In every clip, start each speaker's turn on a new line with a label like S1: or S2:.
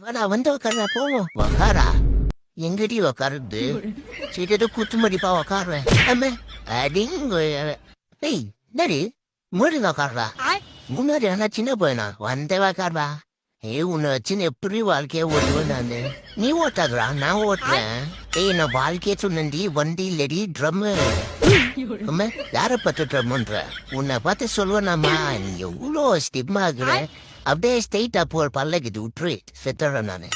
S1: வாடா வந்து உக்கார போவோம் உக்காரா? எங்கடி உக்காருது? சரி ஏதோ குத்து உக்காருவேன் அம்மே அடிங்க ஏய் என்னடி? உக்காருடா. முன்னாடி ஆனா சின்ன பையனா? வந்தே உக்காருவா ஏய் உன்னை வச்சுன்னு எப்படி வாழ்க்கைய ஓட்டுவேன் நானு? நீ ஓட்டாதுடா நான் ஓட்டுறேன். ஏய் நான் வாழ்க்கைய சொன்னி வண்டி இல்லடி ட்ரம்மு. அம்மா யார பார்த்து ட்ரம்முன்ற? உன்னை பார்த்து சொல்லுவேனாமா நீ எவ்வளோ ஸ்டிப்மா ஆகுற அப்படியே ஸ்ட்ரெயிட்டா போற பல்லக்குது விட்டுரு செத்துறேன் நானு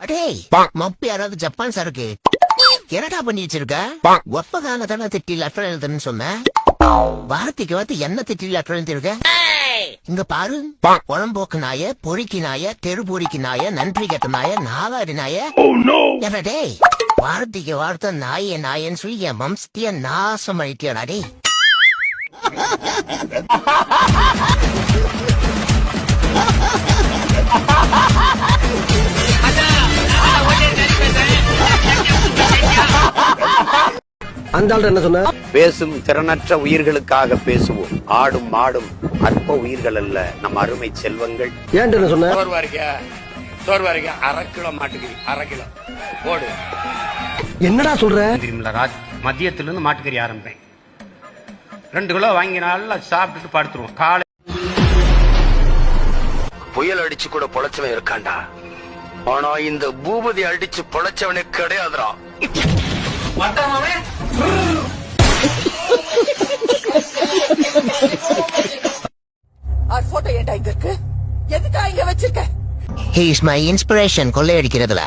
S1: அடே மப்ப யாராவது ஜப்பான் சரக்கு என்னடா பண்ணி வச்சிருக்க ஒப்ப கால தானே திட்டி லெட்டர் எழுதுன்னு சொன்ன வார்த்தைக்கு வார்த்தை என்ன திட்டி லெட்டர் எழுதிருக்க இங்க பாரு குழம்போக்கு நாய பொறிக்கு நாய தெருபொறிக்கு நாய நன்றி கெட்ட நாய நாவாரி நாய என்ன டேய் வார்த்தைக்கு வார்த்தை நாய நாயன்னு சொல்லி என் வம்சத்தைய நாசம் அழிட்டியாடா
S2: பேசும் திறனற்ற உயிர்களுக்காக பேசுவோம். ஆடும் மாடும் அற்ப உயிர்கள் அல்ல நம் அருமை செல்வங்கள்.
S3: என்ன சொன்ன
S2: சோர்வா இருக்கியா சோர்வா இருக்கியா அரை கிலோ மாட்டுக்கறி அரை கிலோ. போடு.
S3: என்னடா சொல்ற?
S2: தெரியுமில்ல ராத் மதியத்துல இருந்து மாட்டுக்கறி ஆரம்பிப்பேன். ரெண்டு கிலோ வாங்கி நல்லா சாப்பிட்டுட்டு படுத்துருவோம். காலை
S4: புயல் அடிச்சு கூட பொழைச்சவன் இருக்கான்டா. ஆனா இந்த பூபதி அடிச்சு பொழைச்சவனே கிடையாதுடா.
S5: அவர் போட்டோ ஏன்டா இங்க இருக்கு? எதுக்கா இங்க வச்சிருக்க?
S1: He is my inspiration. கொள்ளையடிக்கிறதுல.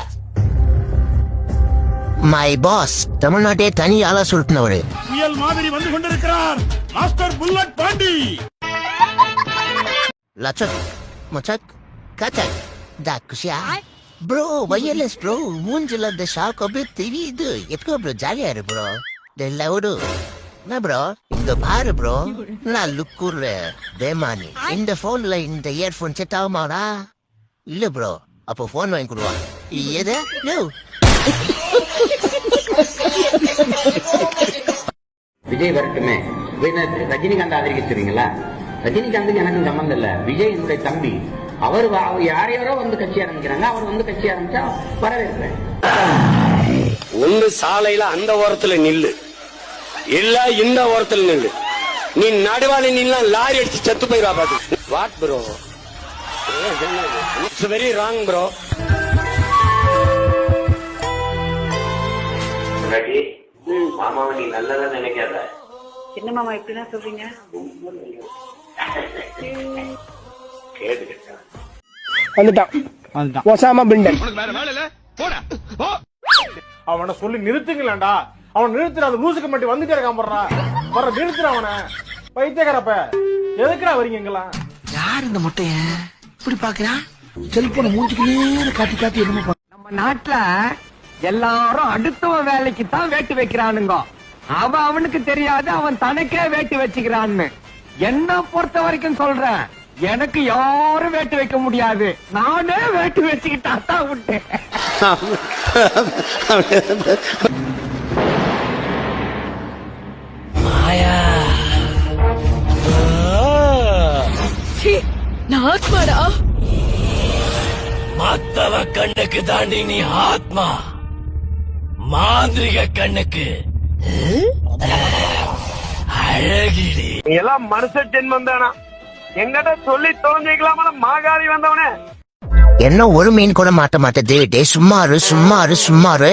S1: மை பாஸ் தமிழ்நாட்டே தனி ஆளா சுருட்டினவரு.
S6: புயல் மாதிரி வந்து கொண்டிருக்கிறார் மாஸ்டர் புல்லட் பாண்டி.
S1: லச்சக் மச்சக் கச்சக். தாக்குஷியா ப்ரோ வயர்லெஸ் ப்ரோ மூஞ்சில இந்த ஷாக் அப்படியே தெரியுது. எப்போ ப்ரோ ஜாலியா இரு ப்ரோ. லவுடு. என்ன ப்ரோ? இந்த பாரு ப்ரோ. நான் லுக்கூர் தேமானி இந்த போன்ல இந்த இயர்போன் செட் ஆகுமாடா? இல்ல ப்ரோ அப்போ போன் வாங்கி கொடுவா. எது
S7: விஜய் வரட்டுமே. ரஜினிகாந்த் ஆதரிக்கிறீங்களா? ரஜினிகாந்துக்கு எனக்கு சம்மந்தம் இல்ல. விஜய் என்னுடைய தம்பி. அவர் வ- அவர் யார் யாரோ வந்து கட்சி ஆரம்பிக்கிறாங்க. அவர் வந்து கட்சி ஆரம்பிச்சா வரவேற்பேன்.
S4: ஒண்ணு சாலையில அந்த ஓரத்துல நில்லு. இல்ல இந்த ஓரத்துல நில்லு. நீ நடுவாள நில்லாம் லாரி அடிச்சு செத்து போயிருவா பாத்து. What bro it's very wrong bro
S2: மாமாவை நீ நல்லதா நினைக்காத.
S5: என்ன மாமா இப்படிலாம் சொல்றீங்க?
S2: கேட்டுக்கிட்டேன்
S3: வந்துட்டான். ஒசாமா பிண்டன்
S6: அவனை சொல்லி நிறுத்துங்களேன்டா அவன் நிறுத்துற அந்த லூசுக்கு மட்டும் வந்துட்டே இருக்கான் போடுறா. வர நிறுத்துற அவனை. பைத்தியக்காரப்ப. எதுக்குடா வரீங்க இங்கெல்லாம்?
S3: யார் இந்த முட்டைய? இப்படி பாக்குறான் செல்போனை மூஞ்சுக்கு நேர காட்டி காட்டி என்னமோ.
S8: நம்ம நாட்டுல எல்லாரும் அடுத்தவன் வேலைக்கு தான் வேட்டு வைக்கிறானுங்க. அவன் அவனுக்கு தெரியாது அவன் தனக்கே வேட்டு வச்சுக்கிறான்னு. என்ன பொறுத்த வரைக்கும் சொல்றேன் எனக்கு யாரும் வேட்டு வைக்க முடியாது. நானே வேட்டு வச்சுக்கிட்டா தான்
S5: நான் ஆத்மாடா?
S4: மத்தவ கண்ணுக்கு தாண்டி நீ ஆத்மா. மாந்திரிக கண்ணுக்கு. அழகிடி.
S6: எல்லாம் மனுஷ ஜென்மம் தானா? எங்கிட்ட சொல்லி தொலைஞ்சிக்கலாமா மாகாரி வந்தவனே.
S1: என்ன ஒரு மீன் கூட மாட்ட மாட்டேது. டே சும்மாரு சும்மாரு சும்மாரு.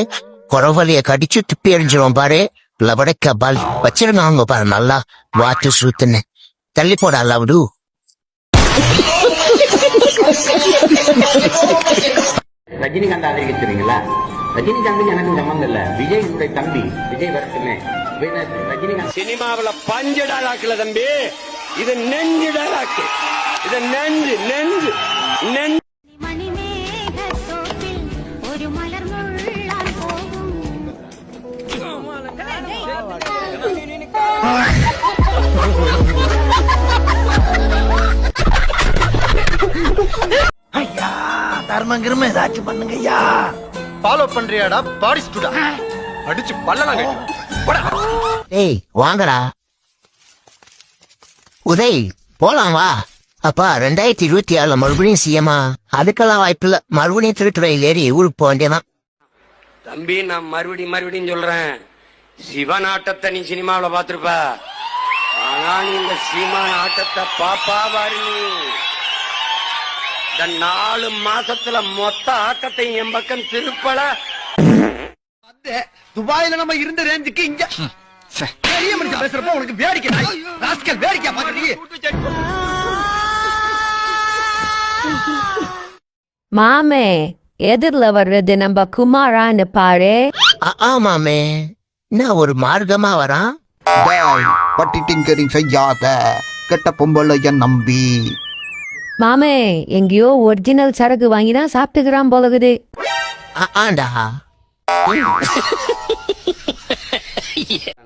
S1: குறவலிய கடிச்சு துப்பி எறிஞ்சிரும் பாரு. லவடக்க பால். வச்சிருங்க அவங்க பாரு நல்லா. வாட்டு சுத்துன்னு. தள்ளி போடா லவுடு.
S7: ரஜினிகாந்த் ஆதரிக்கிறீங்களா ரஜினிகாந்துக்கு எனக்கு சம்மந்தம் இல்ல. விஜய் என்னுடைய தம்பி. விஜய் வரட்டுமே. ரஜினிகாந்த்
S4: சினிமாவுல பஞ்சு டாலாக்குல தம்பி. இது நெஞ்சு டாலாக்கு இது நெஞ்சு நெஞ்சு நெஞ்சு.
S3: தர்மம் கிரும ஏதாச்சும் பண்ணுங்க ஐயா
S6: ஃபாலோ பண்றியாடா பாடி ஸ்டூடா அடிச்சு பல்ல
S1: ஏய் வாங்கடா. உதய் போலாம் வா. அப்பா ரெண்டாயிரத்தி இருபத்தி ஆறுல மறுபடியும் சிஎம்மா அதுக்கெல்லாம் வாய்ப்பில்ல. மறுபடியும் திருட்டுறையில் ஏறி ஊருக்கு போக வேண்டியதான்
S4: தம்பி நான் மறுபடியும் மறுபடியும் சொல்றேன். சிவன் ஆட்டத்தை நீ சினிமாவுல பாத்திருப்ப ஆனா நீ இந்த சீமான் ஆட்டத்தை பாப்பா பாரு நீ. இந்த நாலு மாசத்துல மொத்த ஆட்டத்தை என் பக்கம் திருப்பல.
S3: துபாயில நம்ம இருந்த ரேஞ்சுக்கு இங்க. பெரிய மனுஷன் பேசுறப்ப உனக்கு வேடிக்கை. ராஸ்கல் வேடிக்கை பாக்குறீங்க
S9: மாமே எதிரில் வர்றது நம்ம குமாரான்னு பாரு.
S1: ஆ- ஆமாமே நான் ஒரு மார்க்கமா வரான்?
S3: பட்டி டிங்கரிங் செய்யாத. கெட்ட பொம்பளைய நம்பி.
S9: மாமே எங்கேயோ ஒரிஜினல் சரக்கு வாங்கி தான் சாப்பிட்டுக்கிறான் போலகுது.
S1: ஆ- ஆண்டா.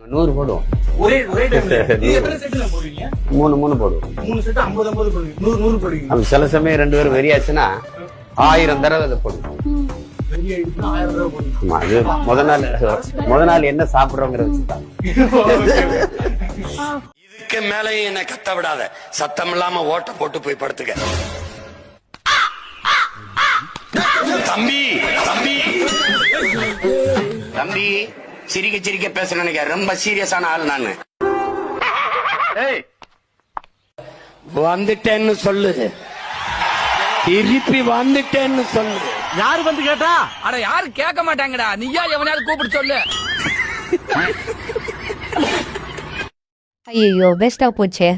S2: நூறு போடுவோம்.
S6: ஒரே ஒரே டைம்ல நீங்க எத்தனை செட்ல போடுவீங்க?
S2: மூணு மூணு போடுவோம்.
S6: மூணு செட் ஐம்பது ஐம்பது போடுவீங்க. நூறு நூறு போடுவீங்க.
S2: அப்படி சில சமயம் ரெண்டு பேரும் வெறியாச்சுன்னா ஆயிரம் தடவை அதை போடுவோம். அது முத நாள் முத நாள் என்ன சாப்பிடுறோங்கிற வச்சுதான்
S4: இதுக்கு மேலேயும் என்ன கத்த விடாத. சத்தம் இல்லாம ஓட்ட போட்டு போய் படுத்துக்க. தம்பி தம்பி. தம்பி சிரிக்க சிரிக்க பேச நினைக்க ரொம்ப சீரியஸான ஆள் நானு. வந்துட்டேன்னு சொல்லு. திருப்பி வந்துட்டேன்னு சொல்லு.
S8: யாரு வந்து கேட்டா? அட யாரு கேட்க மாட்டாங்கடா. நீயா எவனையாவது கூப்பிட்டு சொல்லு.
S9: ஐயோ பெஸ்டா போச்சே.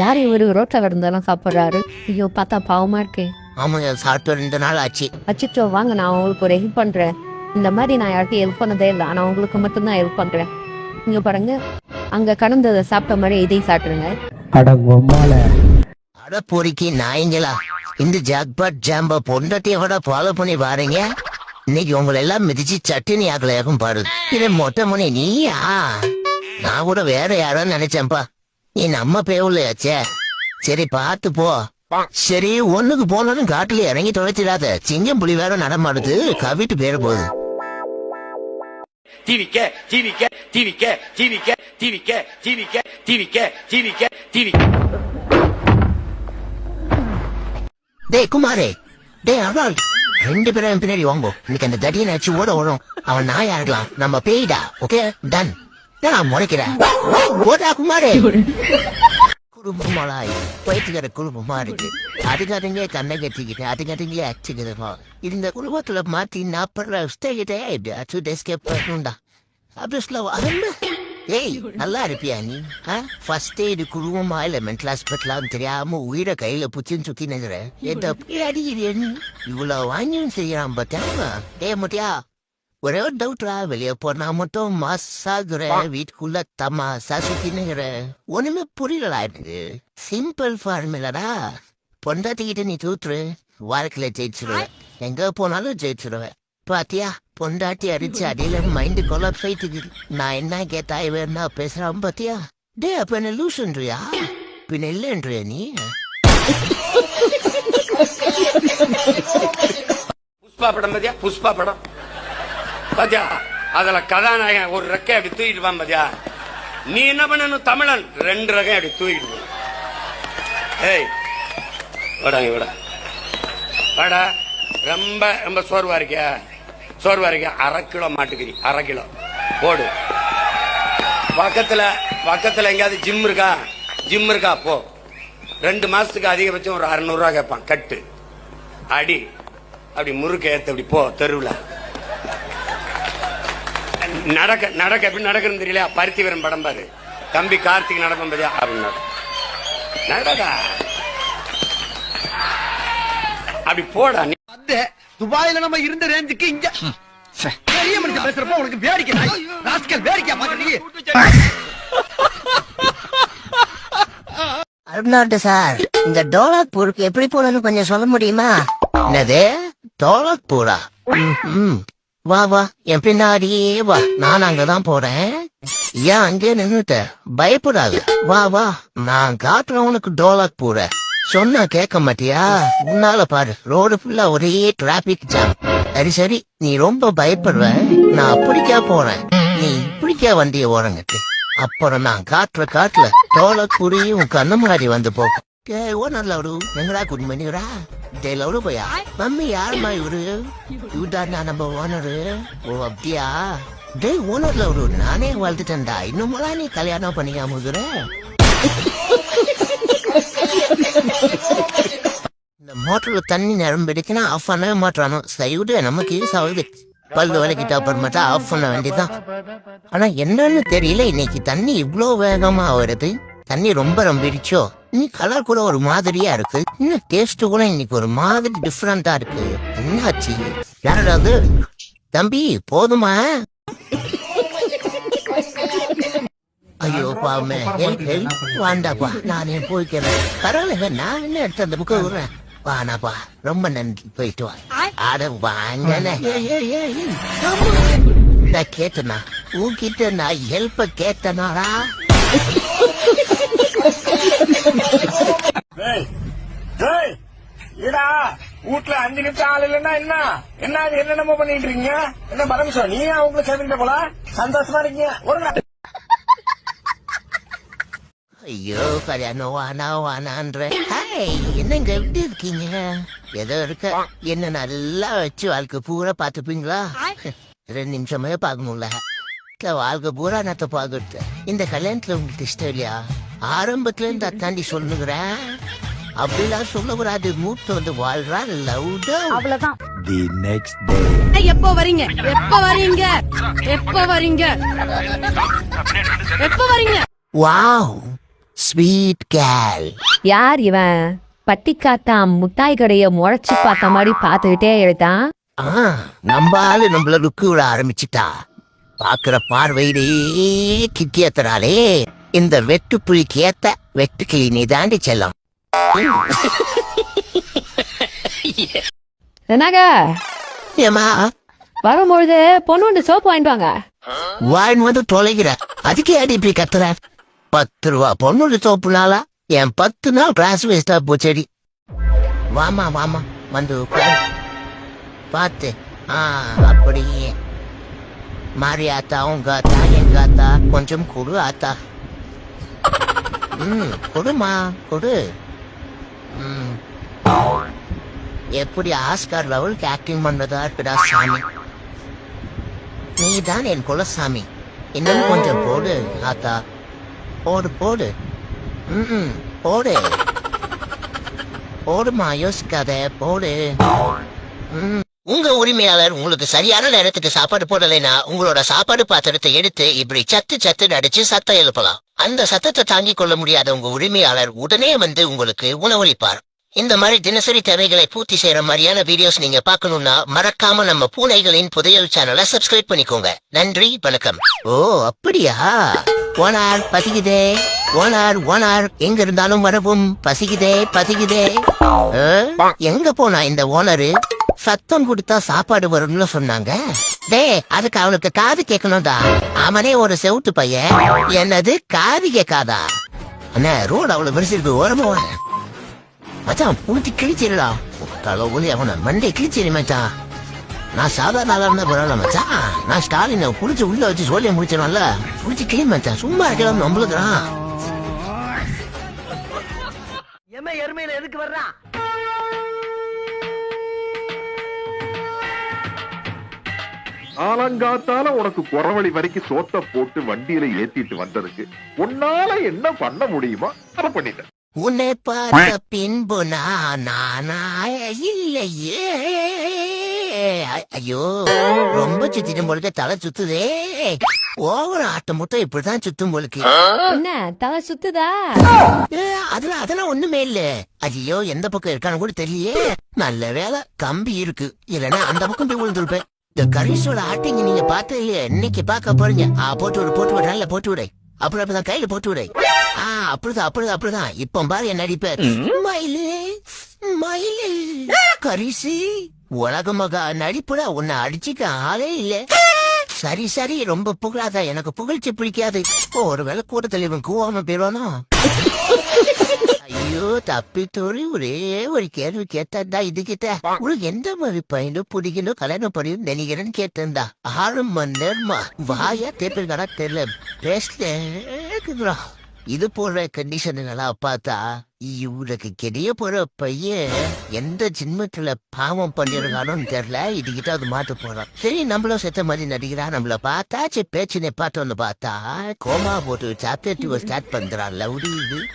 S9: யார் இவரு? ரோட்ல கிடந்தெல்லாம் சாப்பிட்றாரு. ஐயோ பார்த்தா பாவமா இருக்கு.
S1: ஆமாங்க சாப்பிட்டு ரெண்டு நாள் ஆச்சு.
S9: அச்சிச்சோ வாங்க நான் உங்களுக்கு ஒரு ஹெல்ப் பண்றேன். இந்த மாதிரி நான் யாருக்கும் ஹெல்ப் பண்ணதே இல்லை. ஆனா உங்களுக்கு மட்டும்தான் ஹெல்ப் பண்றேன். இங்க பாருங்க. அங்க கடந்ததை சாப்பிட்ட மாதிரி இதையும் சாப்பிடுங்க.
S1: அட பொறுக்கி நாய்ங்களா. இந்த ஜாக்பாட் ஜாம்ப பொண்டாட்டியோட ஃபாலோ பண்ணி பாருங்க இன்னைக்கு உங்களை எல்லாம் மிதிச்சு சட்டினி ஆகலையாகும் பாரு. இது மொட்டை மணி நீயா? நான் கூட வேற யாரோ நினைச்சேன்ப்பா. நீ நம்ம பேவுலையாச்சே. சரி பார்த்து போ. சரி ஒண்ணுக்கு போனாலும் காட்டுல இறங்கி தொலைச்சிடாத. சிங்கம் புலி வேற நடமாடுது. கவிட்டு பேர போகுது.
S4: டிவிக்க டிவிக்க டிவிக்க டிவிக்க டிவிக்க டிவிக்க டிவிக்க டிவிக்க டிவிக்க
S1: டேய் குமாரே. டேய் அருள் ரெண்டு பேரும் பின்னாடி வாங்கோ. இன்னைக்கு அந்த தடியனை வச்சு ஓட வரும் அவன் நாயா இருக்கலாம். நம்ம பேய்டா. ஓகே? டன் நான் முறைக்கிறேன். ஓடா குமாரே. குடும்பமாலாய் பயிற்சிக்கிற குடும்பமா இருக்கு அதுக்காரங்க கண்ணை கட்டிக்கிட்டு அதுக்காரங்க அச்சுக்கிறமா இந்த குடும்பத்துல மாத்தி நாற்பது ஸ்டேஜே எப்படியாச்சும் எஸ்கேப் பண்ணணும்டா அப்படி சொல்ல அருமை ஏய் நல்லா இருப்பியா நீ? ஃபர்ஸ்ட் எய்டு குருவமா இல்ல மென்டல் ஹாஸ்பிட்டலாம் தெரியாம உயிரை கையில புச்சின்னு சுத்தி நிக்கிற எந்த அடிக்கிறிய இவ்வளவு வாங்கியும் செய்யறான் பார்த்தியா டே முட்டியா. ஒரே ஒரு டவுட்ரா வெளியே போனா மட்டும் மாசாகுற வீட்டுக்குள்ள தமாசா சுத்தி நிக்கிற ஒண்ணுமே புரியலடா எனக்கு. சிம்பிள் ஃபார்முலடா பொண்டாட்டிக்கிட்ட நீ தூத்துரு. வாழ்க்கையில ஜெயிச்சிருவேன் எங்க போனாலும் ஜெயிச்சிருவேன் பாத்தியா? பொண்டாட்டி அடிச்சு அடியில மைண்டு கொலாப்ஸ் ஆயிட்டு நான் என்ன கேட்டா இவன் என்ன பேசுறான் பாத்தியா? டே அப்ப என்ன லூசுன்றியா? பின்ன இல்லைன்றியா நீ?
S4: புஷ்பா படம் பாத்தியா? புஷ்பா படம். பாத்தியா? அதுல கதாநாயகன் ஒரு ரெக்கை அப்படி தூக்கிட்டு வான் பாத்தியா? நீ என்ன பண்ணணும்? தமிழன். ரெண்டு ரகம் அப்படி தூக்கிட்டு போ. ஏய் வாடா வாடா. வாடா ரொம்ப ரொம்ப சோர்வா இருக்கியா? சோர்வா இருக்கியா? அரை கிலோ மாட்டுக்கறி அரை கிலோ. போடு. பக்கத்துல பக்கத்துல எங்கேயாவது ஜிம் இருக்கா? ஜிம் இருக்கா? போ. ரெண்டு மாசத்துக்கு அதிகபட்சம் ஒரு அறுநூறுவா கேட்பான். கட்டு. அடி. அப்படி முறுக்க ஏத்து அப்படி போ தெருவில். நடக்க நடக்க எப்படி நடக்கணும் தெரியல பருத்தி வீரன் படம் பாரு. தம்பி கார்த்திக் நடப்பம் பாத்தியா? அப்படின்னு. நடடா அப்படி போடா நீ.
S3: வந்து துபாயில நம்ம இருந்த ரேஞ்சுக்கு இங்க பெரிய மனுஷன் பேசுறப்ப உனக்கு வேடிக்கை நாய். ராஸ்கல் வேடிக்கை பாக்குறீங்க
S1: அருணாட்டு சார் இந்த டோலாக் பூருக்கு எப்படி போகணும்னு கொஞ்சம் சொல்ல முடியுமா? என்னது? டோலாக் பூரா வா வா என் பின்னாடியே வா. நான் அங்கதான் போறேன். ஏன் அங்கே நின்னுட்ட. பயப்படாத. வா வா. நான் காட்டுற உனக்கு டோலாக் போற சொன்னா கேட்க மாட்டியா? உன்னால பாரு ரோடு ஃபுல்லா ஒரே டிராபிக் ஜாம் சரி சரி நீ ரொம்ப பயப்படுவ. நான் பிடிக்கா போறேன். நீ பிடிக்கா வண்டிய ஓரங்கட்டு. அப்புறம் நான் காட்டுற காட்டுல டோலக் புரியும் உன் கண்ணு முன்னாடி வந்து போகும். ஓ ஓனர் லவுடு எங்கடா கூட்டி பண்ணிக்கிறா டே லவுடு போயா மம்மி யாரும்மா இவரு இவர்தான் நம்ம ஓனரு ஓ அப்படியா? டேய் ஓனர் லவுடு நானே வளர்த்துட்டேன்டா இன்னுமெல்லாம் நீ கல்யாணம் பண்ணிக்காம இருக்கிற? இந்த மோட்டரில் தண்ணி நிரம்பிடுச்சுன்னா ஆஃப் பண்ணவே மாட்டானோ சரி விடு நமக்கு யூஸ் ஆகுது. பல்லு விளக்கிட்ட அப்புறமேட்டா ஆஃப் பண்ண வேண்டியதுதான். ஆனால் என்னன்னு தெரியல இன்னைக்கு தண்ணி இவ்வளோ வேகமாக வருது. தண்ணி ரொம்ப ரொம்பிடுச்சோ இன்னி கலர் கூட ஒரு மாதிரியா இருக்கு? இன்னும் டேஸ்ட் கூட இன்னைக்கு ஒரு மாதிரி டிஃப்ரெண்டா இருக்கு. என்னாச்சு? யாராவது? தம்பி போதுமா? ஐயோ பாவமே. வாண்டாப்பா. நானே போய்க்கிறேன். பரவாயில்ல நான் என்ன எடுத்து அந்த புக்கை விடுறேன்? வானாப்பா ரொம்ப நன்றி. போயிட்டு வா. அட வாங்கண்ணே. கேட்டனா? உன்கிட்ட நான் ஹெல்ப்ப கேட்டனாடா.
S8: ஏடா வீட்டுல அஞ்சு நிமிஷம் ஆள் இல்லைன்னா என்ன? என்ன என்னென்னமோ பண்ணிட்டு இருக்கீங்க? என்ன பரமசம் நீ அவங்களை சேர்ந்துட்ட போல? சந்தோஷமா இருக்கீங்க? ஒரு
S1: ஐயோ கல்யாணம் வானா வானான்ற. ஹாய் என்னங்க எப்படி இருக்கீங்க? ஏதோ இருக்க என்ன நல்லா வச்சு வாழ்க்கை பூரா பாத்துப்பீங்களா ரெண்டு நிமிஷமே பார்க்கணும்ல. இல்ல, வாழ்க்கை பூரா நத்த பாக்குறது இந்த கல்யாணத்துல உங்களுக்கு இஷ்டம் இல்லையா? ஆரம்பத்துல இருந்து அத்தாண்டி சொல்லுகிறேன் அப்படிலாம் சொல்லக்கூடாது. மூட்டு வந்து வாழ்றா லவுடா
S9: அவ்வளவுதான்.
S5: எப்போ வரீங்க? எப்போ வரீங்க? எப்போ வரீங்க? எப்போ வரீங்க?
S1: வாவ் ஸ்வீட் கேல்
S9: யார் இவன்? பட்டிக்காத்தா முட்டாய் கடைய முளைச்சு பார்த்த மாதிரி பார்த்துக்கிட்டே எழுதான்
S1: ஆ நம்ம ஆளு நம்மள லுக்கு விட ஆரம்பிச்சிட்டா. பாக்குற பார்வையிலே கிட்டியத்தனாலே இந்த வெட்டு புலிக்கு ஏத்த வெட்டு கிளி நீ தாண்டி செல்லம்.
S9: என்னங்க?
S1: ஏமா
S9: வரும்பொழுது பொண்ணு வந்து சோப்பு வாங்கிட்டு வாங்க.
S1: வாயின் வந்து தொலைகிற. அதுக்கே அடி இப்படி கத்துற பத்து ரூபா பொண்ணு தோப்புனாலா என் பத்து நாள் கிளாஸ் வேஸ்டா போச்சேடி வாமா வாமா வந்து பார்த்து ஆ அப்படியே. மாறி ஆத்தா உங்க ஆத்தா எங்க ஆத்தா கொஞ்சம் கொடு ஆத்தா ம் கொடுமா கொடு ம் எப்படி ஆஸ்கார் லெவலுக்கு ஆக்டிங் பண்ணதா இருக்குடா சாமி நீ தான் என் குலசாமி இன்னும் கொஞ்சம் போடு ஆத்தா போடு போடு ம் போடு போடுமா யோசிக்காத போடு ம். உங்க உரிமையாளர் உங்களுக்கு சரியான நேரத்துக்கு சாப்பாடு போடலைன்னா உங்களோட சாப்பாடு பாத்திரத்தை எடுத்து இப்படி சத்து சத்து நடிச்சு சத்தம் எழுப்பலாம். அந்த சத்தத்தை தாங்கிக் கொள்ள முடியாத உங்க உரிமையாளர் உடனே வந்து உங்களுக்கு உணவளிப்பார். இந்த மாதிரி தினசரி தேவைகளை பூர்த்தி செய்யற மாதிரியான வீடியோஸ் நீங்க பார்க்கணும்னா மறக்காம நம்ம பூனைகளின் புதையல் சேனலை சப்ஸ்கிரைப் பண்ணிக்கோங்க. நன்றி வணக்கம். ஓ அப்படியா? ஓனார் பசிக்குதே. ஓனார் ஓனார் எங்க இருந்தாலும் வரவும் பசிக்குதே பசிக்குதே. ஆ? எங்க போனா இந்த ஓனரு சத்தம் கொடுத்தா சாப்பாடு வரும்னு சொன்னாங்க. டே அதுக்கு அவனுக்கு காது கேட்கணும்டா அவனே ஒரு செவுட்டு பையன். என்னது காது கேட்காதா அண்ணா ரோடு அவ்வளவு பெருசு இருக்கு ஓரமா மச்சான் பூச்சி கிழிச்சிடலாம் தலைவலி அவனை மண்டை கிழிச்சிடு மச்சான். நான் சாதாரண ஆளா இருந்தா பரவாயில்ல மச்சான். நான் ஸ்டாலினை புடிச்சு உள்ள வச்சு சொல்லிய முடிச்சிடும்ல புடிச்சு கிளி மச்சான். சும்மா இருக்கலாம் நம்மளுக்குறான்
S3: எம்ஐ எருமையில எதுக்கு வர்றான்?
S10: ஆலங்காத்தால உனக்கு குறவழி வரைக்கும் சோத்த போட்டு வண்டியில ஏத்திட்டு வந்ததுக்கு உன்னால என்ன பண்ண முடியுமோ அதை பண்ணிட்டேன்.
S1: உன்னை பார்த்த பின்பு நான் நானா இல்லையே. ஐயோ ரொம்ப சுத்திடும் பொழுது தலை சுத்துதே. ஓவர் ஆட்டம் மட்டும் இப்படிதான் சுத்தும் பொழுது
S9: என்ன தலை சுத்துதா?
S1: அதெல்லாம் அதெல்லாம் ஒண்ணுமே இல்ல. ஐயோ எந்த பக்கம் இருக்கான்னு கூட தெரியலையே. நல்ல வேலை கம்பி இருக்கு. இல்லைன்னா அந்த பக்கம் போய் விழுந்துருப்பேன். இந்த கரிசோட ஆட்டிங்க நீங்க பார்த்தது இல்லையா இன்னைக்கு பார்க்க போறீங்க. ஆ போட்டு விடு போட்டு விடு நல்ல போட்டு விடு. அப்புறம் அப்பதான் கையில போட்டு விடு. ஆ அப்படிதான் அப்படிதான் அப்படிதான். இப்ப பாரு என்ன நடிப்பேன் மயிலு மயிலு கரிசி. உலக மகா நடிப்புல உன்னை அடிச்சுக்க ஆளே இல்ல. சரி சரி ரொம்ப புகழாத. எனக்கு புகழ்ச்சி பிடிக்காது. ஒருவேளை கூட்டத்தில் இவன் கூவாம போயிடுவானோ? ஐயோ தப்பி தோறி ஒரே ஒரு கேள்வி கேட்டா இது கிட்ட உனக்கு எந்த மாதிரி பையனும் பிடிக்கணும் கல்யாணம் பண்ணியும் நினைக்கிறேன்னு கேட்டேன்டா. ஆறு மணி நேரமா வாயா தேப்பிருக்காடா தெரியல. பேசல இது போடுற கண்டிஷன் எல்லாம் பார்த்தா இவருக்கு கெடிய போற பையன் எந்த ஜென்மத்துல பாவம் பண்ணிருக்கானோன்னு தெரியல இதுகிட்ட அது மாட்டு போறோம் சரி நம்மளும் செத்த மாதிரி நடிக்கிறா. நம்மள பார்த்தா சரி பேச்சு பார்த்தோன்னு பார்த்தா கோமா போட்டு சாப்பிட்டு ஸ்டார்ட் பண்றான். லவுடி இது.